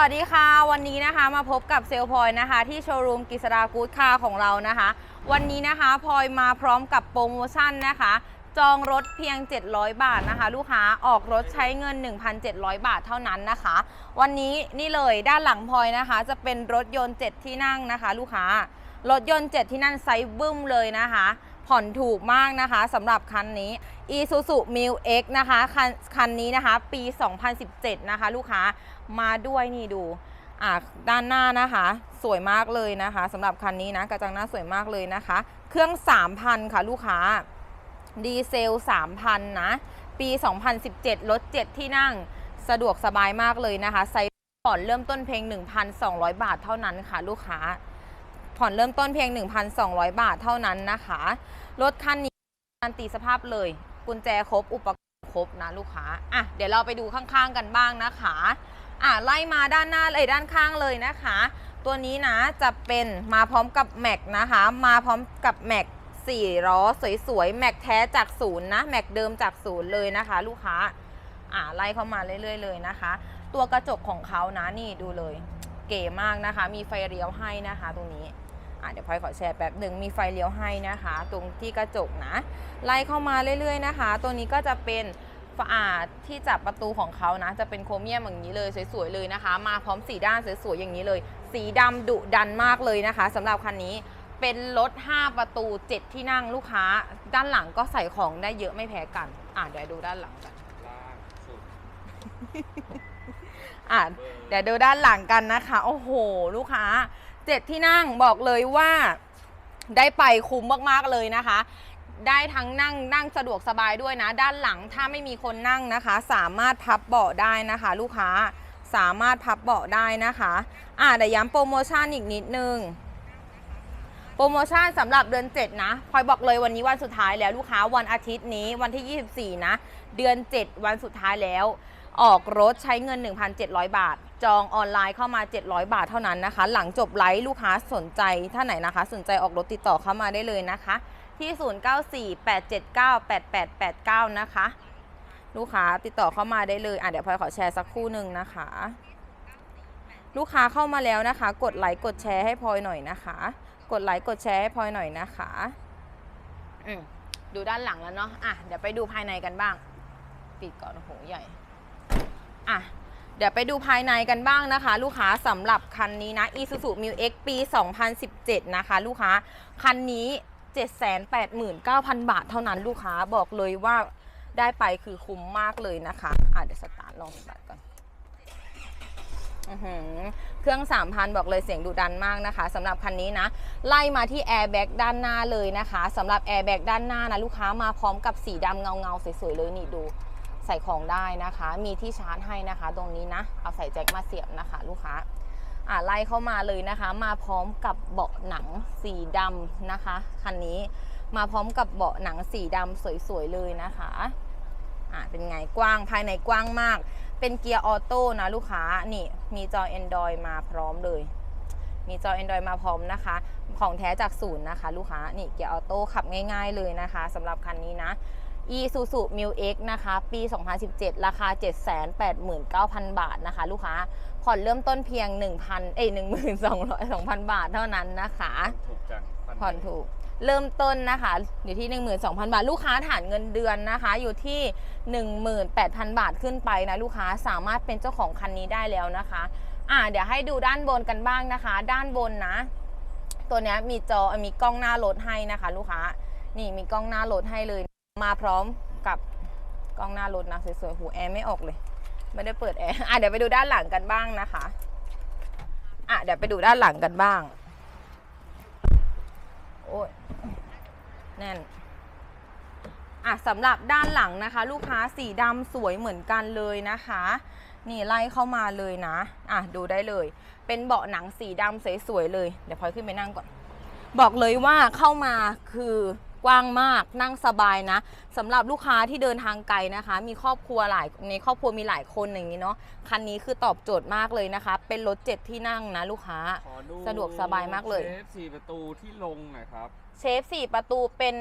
วัสดีค่ะ วันนี้นะคะมาพบกับเซลลพลอยนะคะ ที่โชว์รูมกิษดากู๊ดคาของเรานะคะ วันนี้นะคะพลอยมาพร้อมกับโปรโมชั่นนะคะ จองรถเพียง 700 บาทนะคะ ลูกค้าออกรถใช้เงิน 1,700 บาทเท่านั้นนะคะ วันนี้นี่เลยด้านหลังพลอยนะคะ จะเป็นรถยนต์ 7 ที่นั่งนะคะ ลูกค้ารถยนต์ 7 ที่นั่งไซส์บึ้มเลยนะคะ ผ่อนถูกมากนะคะสำหรับคันนี้ Isuzu m i l X นะคะคันคันนี้นะคะ ปี 2017 นะคะ ลูกค้ามาด้วยนี่ดูอะด้านหน้านะคะ สวยมากเลยนะคะสำหรับคันนี้นะกระจังหน้าสวยมากเลยนะคะ เครื่อง 3,000 ค่ะลูกค้าดีเซล 3,000 นะ ปี 2017 รถ 7 ที่นั่งสะดวกสบายมากเลยนะคะไซส์ผ่อนเริ่มต้นเพียง 1,200 บาทเท่านั้นค่ะ ลูกค้า ผ่อนเริ่มต้นเพียง 1,200 บาทเท่านั้นนะคะ รถคันนี้การนตีสภาพเลย กุญแจครบอุปกรณ์ครบนะลูกค้าอะเดี๋ยวเราไปดูข้างๆกันบ้างนะคะอะไล่มาด้านหน้าเลยด้านข้างเลยนะคะ ตัวนี้นะจะเป็นมาพร้อมกับแม็กนะคะ มาพร้อมกับแม็กสี่ล้อสวยๆแม็กแท้จากศูนย์นะแม็กเดิมจากศูนย์เลยนะคะ ลูกค้าอะไล่เข้ามาเรื่อยๆเลยนะคะ ตัวกระจกของเขานะนี่ดูเลย เก๋มากนะคะ มีไฟเลี้ยวให้นะคะตรงนี้ เดี๋ยวพลอยขอแชร์แป๊บหนึ่งมีไฟเลี้ยวให้นะคะ ตรงที่กระจกนะ ไล่เข้ามาเรื่อยๆนะคะ ตัวนี้ก็จะเป็นฝาที่จับประตูของเขานะ จะเป็นโครเมียมอย่างนี้เลยสวยๆเลยนะคะ มาพร้อมสีด้านสวยๆอย่างนี้เลย สีดำดุดันมากเลยนะคะสำหรับคันนี้เป็นรถ 5 ประตู 7 ที่นั่งลูกค้า ด้านหลังก็ใส่ของได้เยอะไม่แพ้กัน อะเดี๋ยวดูด้านหลังกันล่างสุดอะเดี๋ยวดูด้านหลังกันนะคะ โอ้โห ลูกค้า เจ็ดที่นั่งบอกเลยว่าได้ไปคุ้มมากๆเลยนะคะ ได้ทั้งนั่งนั่งสะดวกสบายด้วยนะ ด้านหลังถ้าไม่มีคนนั่งนะคะ สามารถพับเบาะได้นะคะ ลูกค้าสามารถพับเบาะได้นะคะอะเดี๋ยวย้ำโปรโมชั่นอีกนิดนึงโปรโมชั่นสำหรับเดือน 7 นะพลอยบอกเลยวันนี้วันสุดท้ายแล้วลูกค้าวันอาทิตย์นี้วันที่ 24 นะ เดือน 7 วันสุดท้ายแล้ว ออกรถใช้เงิน 1,700 บาท จองออนไลน์เข้ามา 700 บาทเท่านั้นนะคะ หลังจบไลฟ์ลูกค้าสนใจท่านไหนนะคะ สนใจออกรถติดต่อเข้ามาได้เลยนะคะ ที่ 0948798889 นะคะ ลูกค้าติดต่อเข้ามาได้เลยอะเดี๋ยวพลอยขอแชร์สักครู่หนึ่งนะคะ ลูกค้าเข้ามาแล้วนะคะ กดไลค์กดแชร์ให้พลอยหน่อยนะคะ กดไลค์กดแชร์ให้พลอยหน่อยนะคะอืมดูด้านหลังแล้วเนาะอะเดี๋ยวไปดูภายในกันบ้าง ปิดก่อนโอ้โหใหญ่ เดี๋ยวไปดูภายในกันบ้างนะคะ ลูกค้าสำหรับคันนี้นะ Isuzu m i X ปี 2017 นะคะ ลูกค้าคันนี้ 789,000 บาทเท่านั้นลูกค้าบอกเลยว่าได้ไปคือคุ้มมากเลยนะคะอะเดี๋ยวสตาร์ทลองสตาร์ทก่อนเครื่อง 3,000 บอกเลยเสียงดุดันมากนะคะสำหรับคันนี้นะ ไล่มาที่แอร์แบ็กด้านหน้าเลยนะคะสำหรับแอร์แบ็กด้านหน้านะ ลูกค้ามาพร้อมกับสีดำเงาเงาๆสวยๆ เลยนี่ดู ใส่ของได้นะคะ มีที่ชาร์จให้นะคะ ตรงนี้นะ เอาใส่แจ็คมาเสียบนะคะ ลูกค้าอ่าไล่เข้ามาเลยนะคะ มาพร้อมกับเบาะหนังสีดำนะคะคันนี้มาพร้อมกับเบาะหนังสีดำสวยๆเลยนะคะอ่าเป็นไงกว้างภายในกว้างมาก เป็นเกียร์ออโต้นะลูกค้านี่มีจอ Android มาพร้อมเลย มีจอ Android มาพร้อมนะคะ ของแท้จากศูนย์นะคะ ลูกค้านี่เกียร์ออโต้ขับง่าย ๆเลยนะคะสำหรับคันนี้นะ Isuzu m i l X นะคะ ปี 2017 ราคา 789,000 บาทนะคะ ลูกค้า ผ่อนเริ่มต้นเพียง 1,000 เอ้ย12,000 2,000 บาทเท่านั้นนะคะ ถูกจังพัผ่อนถูก เริ่มต้นนะคะ อยู่ที่ 12,000 บาท ลูกค้าฐานเงินเดือนนะคะ อยู่ที่ 18,000 บาทขึ้นไปนะลูกค้า สามารถเป็นเจ้าของคันนี้ได้แล้วนะคะ อ่า เดี๋ยวให้ดูด้านบนกันบ้างนะคะ ด้านบนนะ ตัวเนี้ยมีจอ มีกล้องหน้ารถให้นะคะ ลูกค้า นี่มีกล้องหน้ารถให้เลย มาพร้อมกับกล้องหน้ารถนะสวยๆหูแอร์ไม่ออกเลย ไม่ได้เปิดแอร์อะเดี๋ยวไปดูด้านหลังกันบ้างนะคะอะเดี๋ยวไปดูด้านหลังกันบ้างโอ้ยแน่นอะสำหรับด้านหลังนะคะ ลูกค้าสีดำสวยเหมือนกันเลยนะคะ นี่ไล่เข้ามาเลยนะอะดูได้เลย เป็นเบาะหนังสีดำสวยๆเลย เดี๋ยวพลอยขึ้นไปนั่งก่อน บอกเลยว่าเข้ามาคือ กว้างมากนั่งสบายนะสำหรับลูกค้าที่เดินทางไกลนะคะ มีครอบครัวหลายในครอบครัวมีหลายคนอย่างนี้เนาะคันนี้คือตอบโจทย์มากเลยนะคะ เป็นรถเจ็ดที่นั่งนะลูกค้าขอดูสะดวกสบายมากเลยเชฟสี่ประตูที่ลงหน่อยครับเชฟสี่ประตูเป็น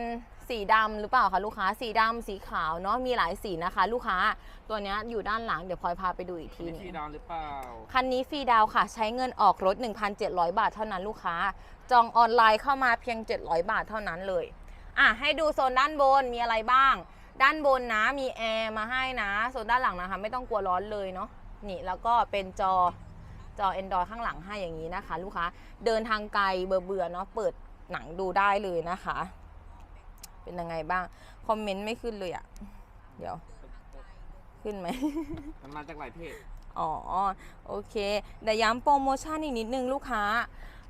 สีดำหรือเปล่าคะลูกค้าสีดำสีขาวเนาะมีหลายสีนะคะ ลูกค้าตัวเนี้ยอยู่ด้านหลังเดี๋ยวพลอยพาไปดูอีกทีมีหนึที่งดาวหรือเปล่าคันนี้ฟรีดาวน์ค่ะ ใช้เงินออกรถ 1,700 บาทเท่านั้นลูกค้า จองออนไลน์เข้ามาเพียง 700 บาทเท่านั้นเลย อะให้ดูโซนด้านบนมีอะไรบ้าง ด้านบนนะมีแอร์มาให้นะโซนด้านหลังนะคะไม่ต้องกลัวร้อนเลยเนาะนี่แล้วก็เป็นจอจอ Android ข้างหลังให้อย่างนี้นะคะ ลูกค้าเดินทางไกลเบื่อเบื่อๆเนาะเปิดหนังดูได้เลยนะคะ เป็นยังไงบ้าง คอมเมนต์ไม่ขึ้นเลยอะเดี๋ยว ขึ้นไหมมันมาจากหลายเพจอ๋อโอเคแต่ย้ำโปรโมชั่นอีกนิดนึงลูกค้า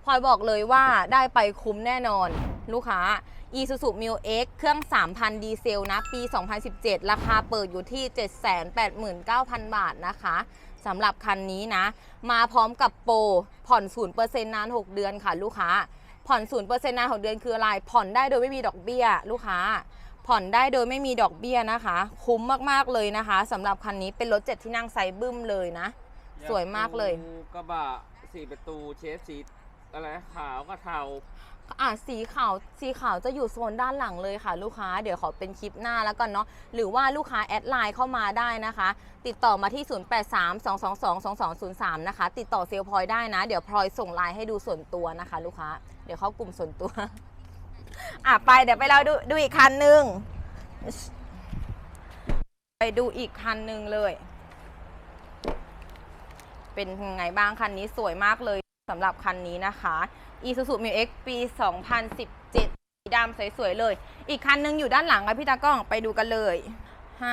พลอยบอกเลยว่าได้ไปคุ้มแน่นอน ลูกค้า Isuzu m i l X เครื่อง 3,000 ดีเซลนะ ปี 2017 ราคาเปิดอยู่ที่ 789,000 บาทนะคะสำหรับคันนี้นะ มาพร้อมกับโปรผ่อน 0%นาน 6 เดือนค่ะลูกค้า ผ่อน 0%นาน 6 เดือนคืออะไร ผ่อนได้โดยไม่มีดอกเบี้ย ลูกค้า ผ่อนได้โดยไม่มีดอกเบี้ยนะคะ คุ้มมากๆเลยนะคะสำหรับคันนี้เป็นรถเจ็ดที่นั่งไซบึ้มเลยนะ สวยมากเลย กระบะสี่ประตูเชฟสีอะไรขาวกับเทา อะสีขาวสีขาวจะอยู่โซนด้านหลังเลยค่ะ ลูกค้าเดี๋ยวขอเป็นคลิปหน้าแล้วกันเนาะหรือว่าลูกค้าแอดไลน์เข้ามาได้นะคะ ติดต่อมาที่ 0832222203 นะคะ ติดต่อเซลพลอยได้นะ เดี๋ยวพลอยส่งไลน์ให้ดูส่วนตัวนะคะ ลูกค้าเดี๋ยวเข้ากลุ่มส่วนตัว อะไปเดี๋ยวไปเราดูดูอีกคันหนึ่งไปดูอีกคันหนึ่งเลย เป็นไงบ้างคันนี้สวยมากเลยสำหรับคันนี้นะคะ Isuzu m i X ปี 2017สีดำสวยๆเลย อีกคันหนึงอยู่ด้านหลังค่ะพี่ตากล้องไปดูกันเลย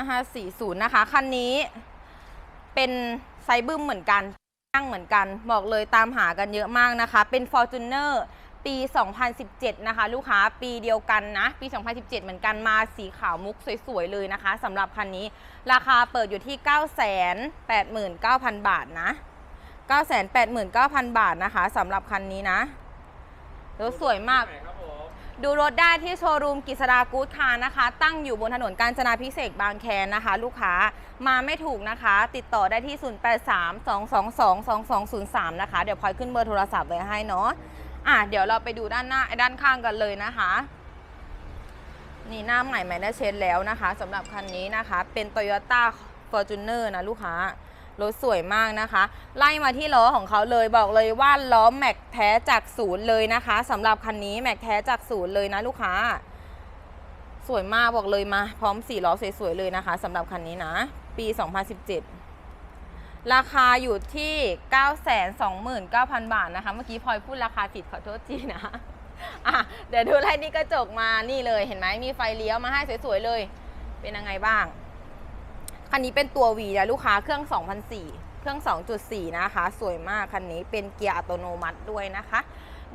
5540 นะคะ คันนี้เป็นไซบึ้มเหมือนกันนั่งเหมือนกัน บอกเลยตามหากันเยอะมากนะคะ เป็น Fortuner ปี 2017 นะคะ ลูกค้าปีเดียวกันนะ ปี 2017 เหมือนกันมาสีขาวมุกสวยๆเลยนะคะสำหรับคันนี้ราคาเปิดอยู่ที่ 989,000 บาทนะ 989,000 บาทนะคะสำหรับคันนี้นะ รถสวยมาก ครับผมดูรถได้ที่โชว์รูมกิษดากู๊ดคาร์นะคะ ตั้งอยู่บนถนนกาญจนาพิเศษกบางแคนะคะ ลูกค้ามาไม่ถูกนะคะ ติดต่อได้ที่ 0832222203 นะคะ เดี๋ยวพลอยขึ้นเบอร์โทรศัพท์ไว้ให้เนาะอะเดี๋ยวเราไปดูด้านหน้าด้านข้างกันเลยนะคะ นี่หน้าใหม่ใหม่ได้เช็ดแล้วนะคะสำหรับคันนี้นะคะ เป็น Toyota Fortuner นะลูกค้า รถสวยมากนะคะ ไล่มาที่ล้อของเขาเลยบอกเลยว่าล้อแม็กแท้จากศูนย์เลยนะคะสำหรับคันนี้แม็กแท้จากศูนย์เลยนะลูกค้า สวยมากบอกเลยมา พร้อมสี่ล้อสวยๆเลยนะคะสำหรับคันนี้นะ ปี 2017 ราคาอยู่ที่ 929,000 บาทนะคะ เมื่อกี้พลอยพูดราคาผิดขอโทษทีนะอะเดี๋ยวดูไล่นี่กระจกมานี่เลยเห็นไหมมีไฟเลี้ยวมาให้สวยๆเลย เป็นยังไงบ้าง คันนี้เป็นตัว V นะลูกค้าเครื่อง 2004 เครื่อง 2.4 นะคะ สวยมากคันนี้เป็นเกียร์อัตโนมัติด้วยนะคะ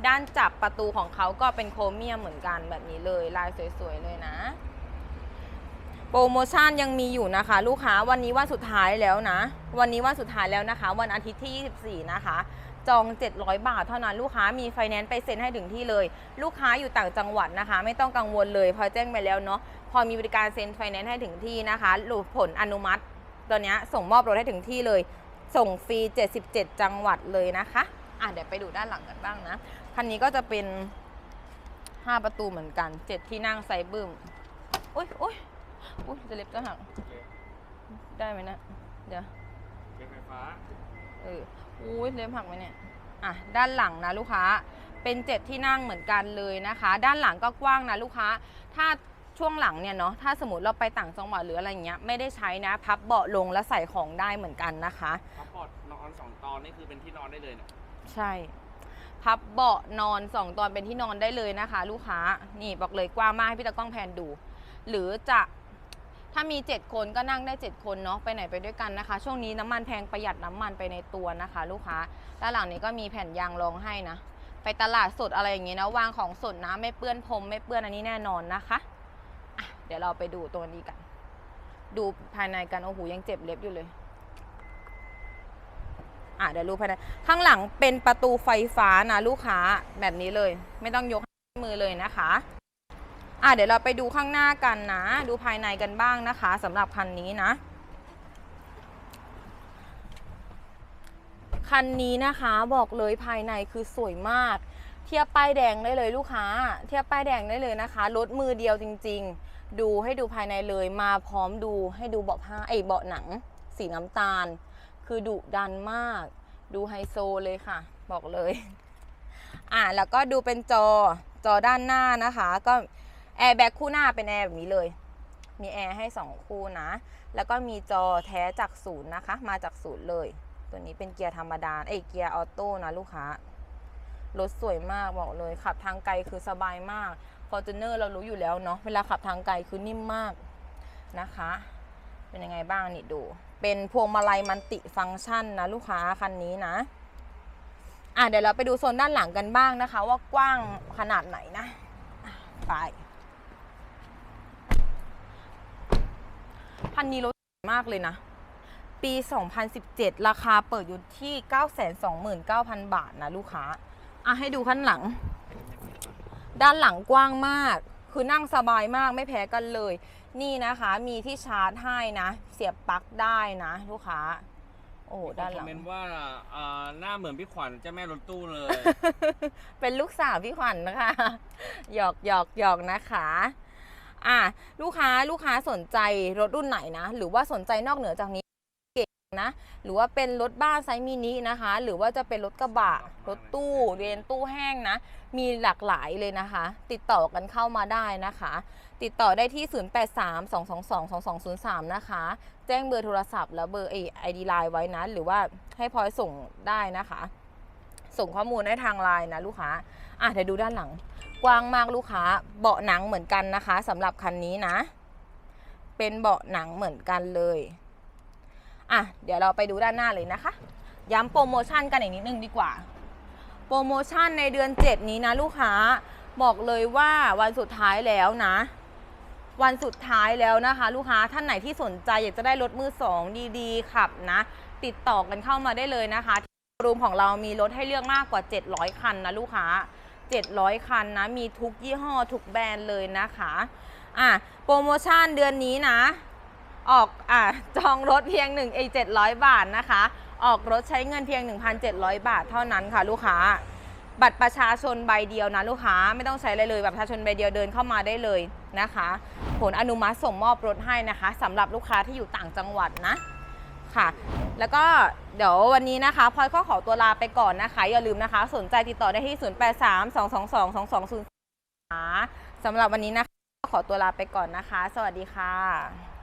ด้านจับประตูของเขาก็เป็นโครเมียมเหมือนกันแบบนี้เลยลายสวยๆเลยนะ โปรโมชั่นยังมีอยู่นะคะ ลูกค้าวันนี้วันสุดท้ายแล้วนะ วันนี้วันสุดท้ายแล้วนะคะ วันอาทิตย์ที่ 24 นะคะ จอง 700 บาทเท่านั้นลูกค้ามีไฟแนนซ์ไปเซ็นให้ถึงที่เลย ลูกค้าอยู่ต่างจังหวัดนะคะ ไม่ต้องกังวลเลยพอแจ้งไปแล้วเนาะพอมีบริการเซ็นไฟแนนซ์ให้ถึงที่นะคะหลุดผลอนุมัติตัวนี้ส่งมอบรถให้ถึงที่เลย ส่งฟรี 77 จังหวัดเลยนะคะอะเดี๋ยวไปดูด้านหลังกันบ้างนะคันนี้ก็จะเป็น 5 ประตูเหมือนกัน 7 ที่นั่งไซส์บึ้มอุ้ยอุ้ยอุ้ยจะเล็บจะหักได้ไหมนะเดี๋ยวเป็นไฟฟ้า เอออุ้ยเล็บหักไหมเนี่ย อะ ด้านหลังนะลูกค้า เป็นเจ็ดที่นั่งเหมือนกันเลยนะคะ ด้านหลังก็กว้างนะลูกค้า ถ้าช่วงหลังเนี่ยเนาะ ถ้าสมมติเราไปต่างจังหวัดหรืออะไรเงี้ย ไม่ได้ใช้นะ พับเบาะลงแล้วใส่ของได้เหมือนกันนะคะ พับปอดนอนสองตอนนี่คือเป็นที่นอนได้เลยเนี่ยใช่ พับเบาะนอนสองตอนเป็นที่นอนได้เลยนะคะ ลูกค้า นี่บอกเลยกว้างมากให้พี่ตะกล้องแพนดู หรือจะ ถ้ามี 7 คนก็นั่งได้ 7 คนเนาะไปไหนไปด้วยกันนะคะ ช่วงนี้น้ำมันแพงประหยัดน้ำมันไปในตัวนะคะ ลูกค้าด้านหลังนี้ก็มีแผ่นยางรองให้นะ ไปตลาดสดอะไรอย่างเงี้ยนะวางของสดนะไม่เปื้อนพรมไม่เปื้อนอันนี้แน่นอนนะคะะเดี๋ยวเราไปดูตัวนี้กัน ดูภายในกันโอ้โหยังเจ็บเล็บอยู่เลยอะเดี๋ยวดูภายในข้างหลังเป็นประตูไฟฟ้านะลูกค้าแบบนี้เลย ไม่ต้องยกมือเลยนะคะ อะเดี๋ยวเราไปดูข้างหน้ากันนะ ดูภายในกันบ้างนะคะสำหรับคันนี้นะ คันนี้นะคะบอกเลยภายในคือสวยมาก เทียบป้ายแดงได้เลยลูกค้า เทียบป้ายแดงได้เลยนะคะรถมือเดียวจริง ๆ ดูให้ดูภายในเลยมาพร้อมดูให้ดูเบาะผ้าไอยเบาะหนัง สีน้ำตาล คือดุดันมาก ดูไฮโซเลยค่ะ บอกเลย อะแล้วก็ดูเป็นจอจอด้านหน้านะคะ ก็ แอร์แบ็กคู่หน้าเป็นแอร์แบบนี้เลย มีแอร์ให้ 2 คู่นะ แล้วก็มีจอแท้จากศูนย์นะคะ มาจากศูนย์เลย ตัวนี้เป็นเกียร์ธรรมดาเอ้ยเกียร์ออโต้นะลูกค้ารถสวยมากบอกเลยขับทางไกลคือสบายมาก f o r t u n e r เรารู้อยู่แล้วเนาะเวลาขับทางไกลคือนิ่มมากนะคะ เป็นยังไงบ้างนี่ดู เป็นพวงมาลัยมันติฟังก์ชันนะลูกค้าคันนี้นะอะเดี๋ยวเราไปดูโซนด้านหลังกันบ้างนะคะ ว่ากว้างขนาดไหนนะ ไป พันนี้รถมากเลยนะ ปี 2017 ราคาเปิดอยู่ที่ 929,000 บาทนะลูกค้า อะให้ดูข้างหลัง ด้านหลังกว้างมาก คือนั่งสบายมากไม่แพ้กันเลย นี่นะคะมีที่ชาร์จให้นะ เสียบปลั๊กได้นะ ลูกค้า โอ้โหด้านหคอลัมงเมนต์ว่าอ่าหน้าเหมือนพี่ขวัญเจ้าแม่รถตู้เลย เป็นลูกสาวพี่ขวัญนะคะ หยอกหยอกหยอกนะคะ อะลูกค้าลูกค้าสนใจรถรุ่นไหนนะ หรือว่าสนใจนอกเหนือจากนี้เก่งนะหรือว่าเป็นรถบ้านไซส์มินินะคะ หรือว่าจะเป็นรถกระบะรถตู้เรียนตู้แห้งนะ มีหลากหลายเลยนะคะ ติดต่อกันเข้ามาได้นะคะ ติดต่อได้ที่ 0832222203 นะคะ แจ้งเบอร์โทรศัพท์แล้วเบอร์ไอดีไลน์ไว้นะ หรือว่าให้พลอยส่งได้นะคะ ส่งข้อมูลให้ทางไลน์นะลูกค้าอะเดี๋ยวดูด้านหลัง กว้างมากลูกค้า เบาะหนังเหมือนกันนะคะสำหรับคันนี้นะ เป็นเบาะหนังเหมือนกันเลยอะเดี๋ยวเราไปดูด้านหน้าเลยนะคะ ย้ำโปรโมชั่นกันอีกนิดนึงดีกว่า โปรโมชั่นในเดือน 7 นี้นะลูกค้าบอกเลยว่าวันสุดท้ายแล้วนะ วันสุดท้ายแล้วนะคะ ลูกค้าท่านไหนที่สนใจอยากจะได้รถมือสองดีๆขับนะ ติดต่อกันเข้ามาได้เลยนะคะ รูมของเรามีรถให้เลือกมากกว่า 700 คันนะลูกค้า 700 คันนะ มีทุกยี่ห้อทุกแบรนด์เลยนะคะ อะ โปรโมชั่นเดือนนี้นะ ออก อะ จองรถเพียง1ไอ้700 บาทนะคะ ออกรถใช้เงินเพียง 1,700 บาทเท่านั้นค่ะลูกค้า บัตรประชาชนใบเดียวนะลูกค้า ไม่ต้องใช้อะไรเลย บัตรประชาชนใบเดียวเดินเข้ามาได้เลยนะคะ ผลอนุมัติส่งมอบรถให้นะคะสำหรับลูกค้าที่อยู่ต่างจังหวัดนะ ค่ะ แล้วก็เดี๋ยววันนี้นะคะพลอยก็ขอตัวลาไปก่อนนะคะ อย่าลืมนะคะ สนใจติดต่อได้ที่ 0832222200สำหรับวันนี้นะคะขอตัวลาไปก่อนนะคะ สวัสดีค่ะ